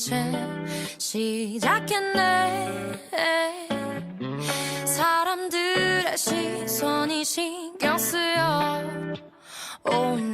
채 시작했네. 사람들의 시선이 신경 쓰여 온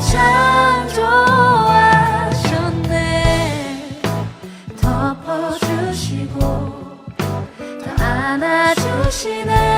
참 좋아하셨네. 덮어주시고 안아주시네.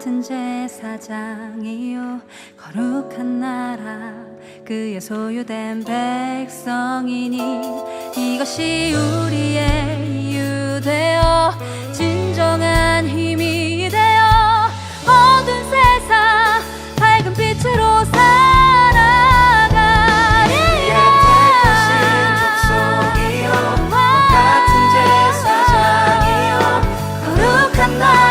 같은 제사장이요. 거룩한 나라 그의 소유된 백성이니 이것이 우리의 이유 되어 진정한 힘이 되어 모든 세상 밝은 빛으로 살아가리라. 예, 같은 제사장이요. 거룩한 나라.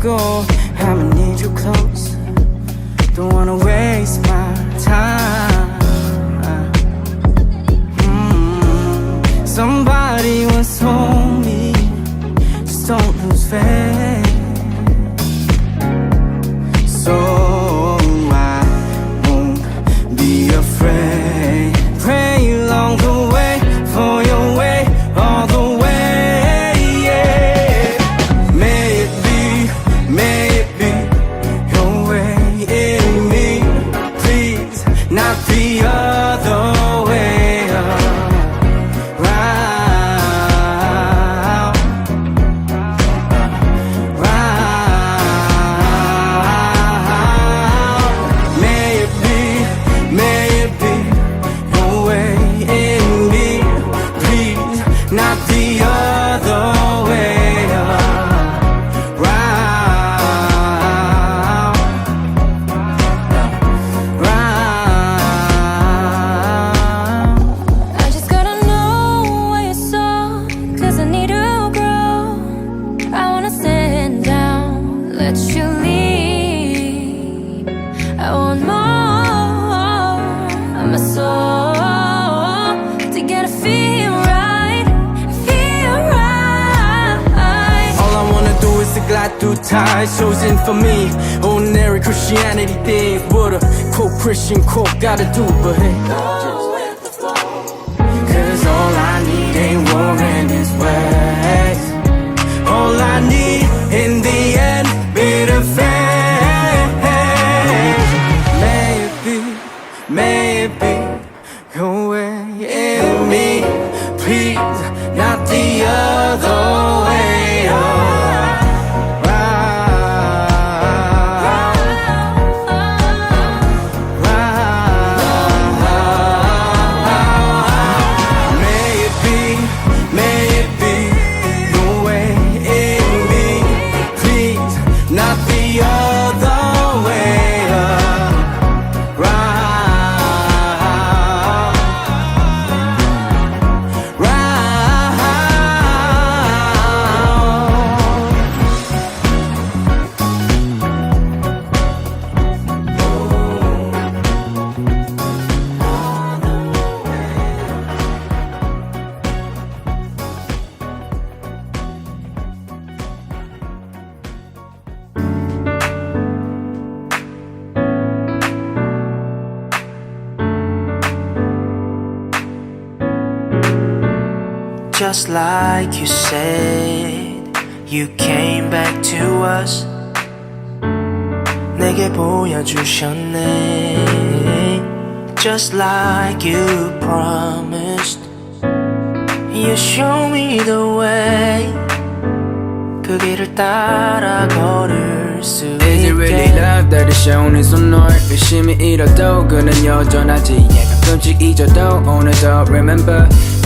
go. I'ma need you close. Don't wanna waste my through time shows me? Ordinary Christianity thing, what a quote Christian quote gotta do, but hey. just like you said. You came back to us. 내게 보여주셨네. Just like you promised. You show me the way. 그 길을 따라 걸을 수 Is it really 있게. love that is shown in some 널 열심히 잃어도 그는 여전하지 yeah, 가끔씩 잊어도 오늘도 remember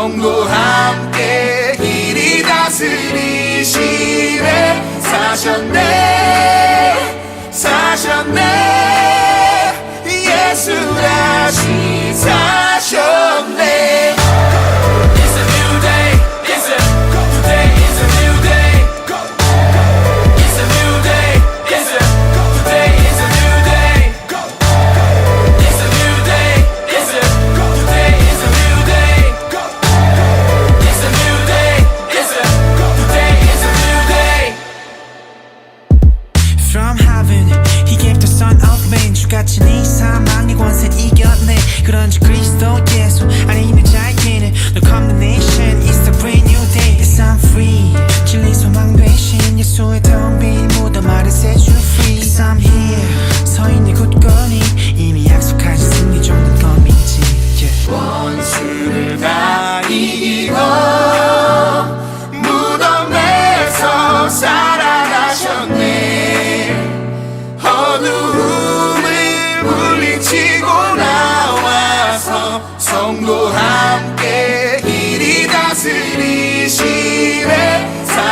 성도 함께 길이 다스리시네 사셨네 사셨네. 예수 다시 사셨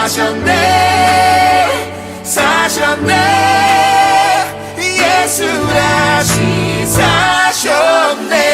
사셨네. 사셨네. 예수 다시 사셨네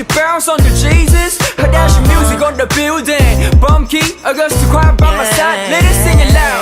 you bounce on your Jesus? Her dash your music on the building. Bum key, I got to cry by my side. Let it sing it loud.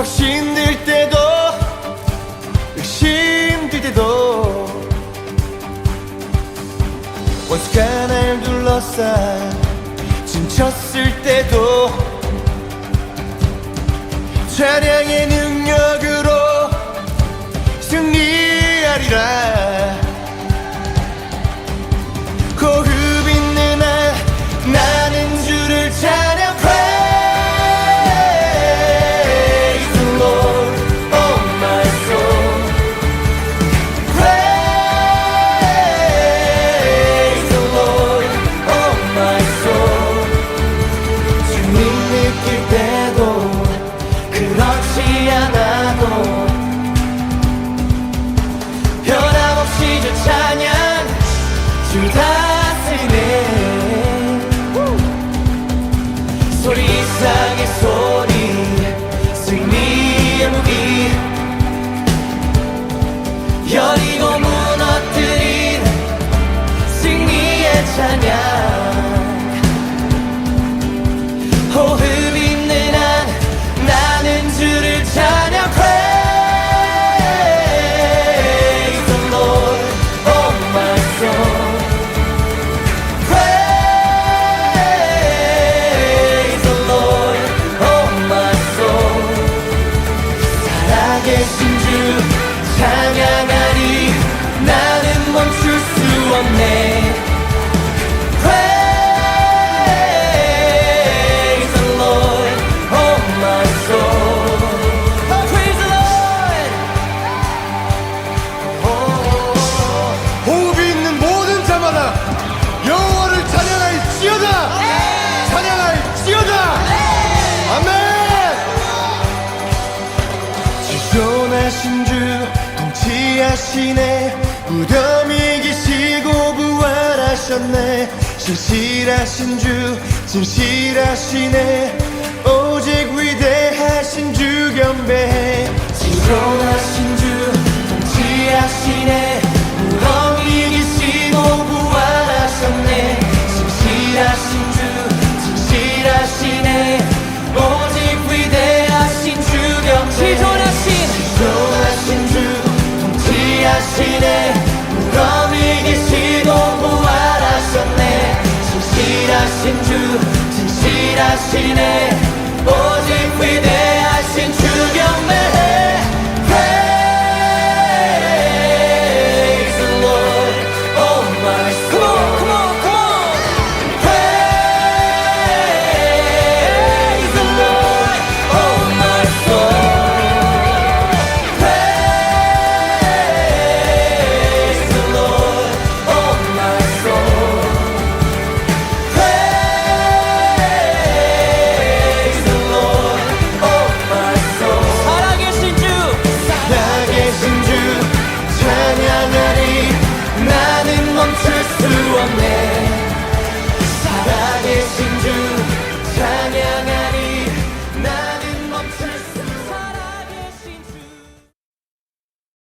확신들 때도 의심들 때도. 원수가 날 둘러싸 진쳤을 때도 차량의 능력으로 승리하리라. 하셨네. 진실하신 주 진실하시네. 오직 위대하신 주 경배해 지존하신 주 통치하시네. 무덤 이 기시고 부활하셨네. 진실하신 주 진실하시네. 오직 위대하신 주 경배. 지존하신. 지존하신 주 통치하시네 진실하신 주 진실하시네. 오직 위대